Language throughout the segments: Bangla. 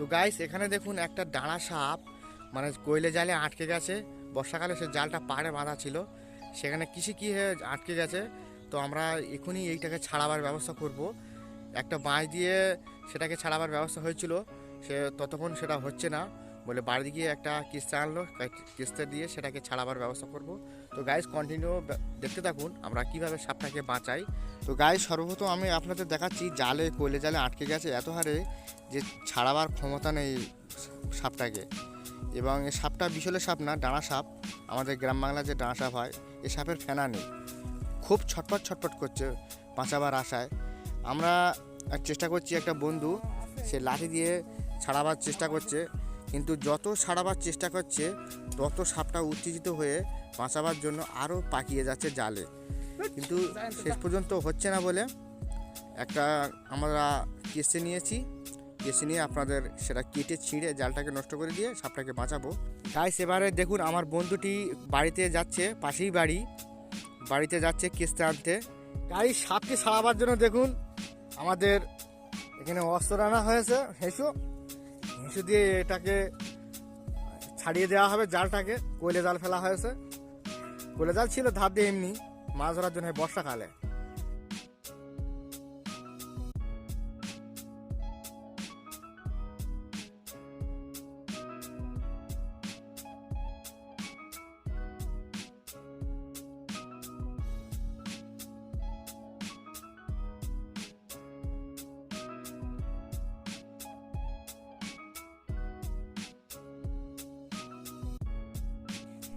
তো গাইস এখানে দেখুন একটা ডাঁড়া সাপ মানে কয়লে জালে আটকে গেছে। বর্ষাকালে সে জালটা পাড়ে বাঁধা ছিল। সেখানে কৃষি কী হয়ে আটকে গেছে? তো আমরা এখনই এইটাকে ছাড়াবার ব্যবস্থা করব। একটা বাঁশ দিয়ে সেটাকে ছাড়াবার ব্যবস্থা হয়েছিল। সে ততক্ষণ সেটা হচ্ছে না। বলে বাড়ি গিয়ে একটা কিস্তা আনলো কিস্তা দিয়ে সেটাকে ছাড়াবার ব্যবস্থা করব। তো গাইস কন্টিনিউ দেখতে থাকুন আমরা কীভাবে সাপটাকে বাঁচাই। তো গাইস সর্বপ্রথম আমি আপনাদের দেখাচ্ছি জালে, কোলে জালে আটকে গেছে এত হারে যে ছাড়াবার ক্ষমতা নেই সাপটাকে। এবং এই সাপটা বিশলের সাপ না, ডানা সাপ। আমাদের গ্রাম বাংলায় যে ডানা সাপ হয়, এ সাপের ফেনা নেই। খুব ছটপট ছটপট করছে বাঁচাবার আশায়। আমরা চেষ্টা করছি একটা বন্ধু, সে লাঠি দিয়ে ছাড়াবার চেষ্টা করছে। কিন্তু যত ছাড়াবার চেষ্টা করছে, তত সাপটা উত্তেজিত হয়ে বাঁচাবার জন্য আরও পাকিয়ে যাচ্ছে জালে। কিন্তু শেষ পর্যন্ত হচ্ছে না বলে একটা আমরা কেসে নিয়েছি। কেসে নিয়ে আপনাদের সেটা কেটে ছিঁড়ে জালটাকে নষ্ট করে দিয়ে সাপটাকে বাঁচাবো। গাইস এবারে দেখুন আমার বন্ধুটি বাড়িতে যাচ্ছে, পাশেই বাড়ি। বাড়িতে যাচ্ছে কেসতে আনতে। তাই সাপকে ছাড়াবার জন্য দেখুন, আমাদের এখানে অস্ত্র আনা হয়েছে। হেসু। হেসু দিয়ে এটাকে ছাড়িয়ে দেওয়া হবে, জালটাকে। কোয়েলে জাল ফেলা হয়েছে। কোয়েলে জাল ছিল ধার দিয়ে এমনি মাছ ধরার জন্য বর্ষাকালে।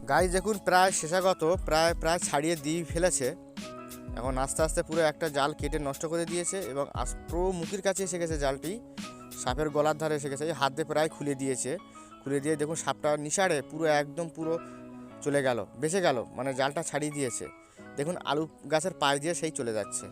গাছ দেখুন, প্রায় শেষাগত, প্রায় প্রায় ছাড়িয়ে দিয়ে ফেলেছে। এখন আস্তে আস্তে পুরো একটা জাল কেটে নষ্ট করে দিয়েছে এবং পুরো মুখের কাছে এসে গেছে জালটি। সাপের গলার ধারে এসে গেছে হাত দিয়ে প্রায় খুলে দিয়েছে। খুলে দিয়ে দেখুন, সাপটা নিশাড়ে পুরো একদম পুরো চলে গেল, বেঁচে গেল মানে জালটা ছাড়িয়ে দিয়েছে। দেখুন, আলু গাছের পাশ দিয়ে সেই চলে যাচ্ছে।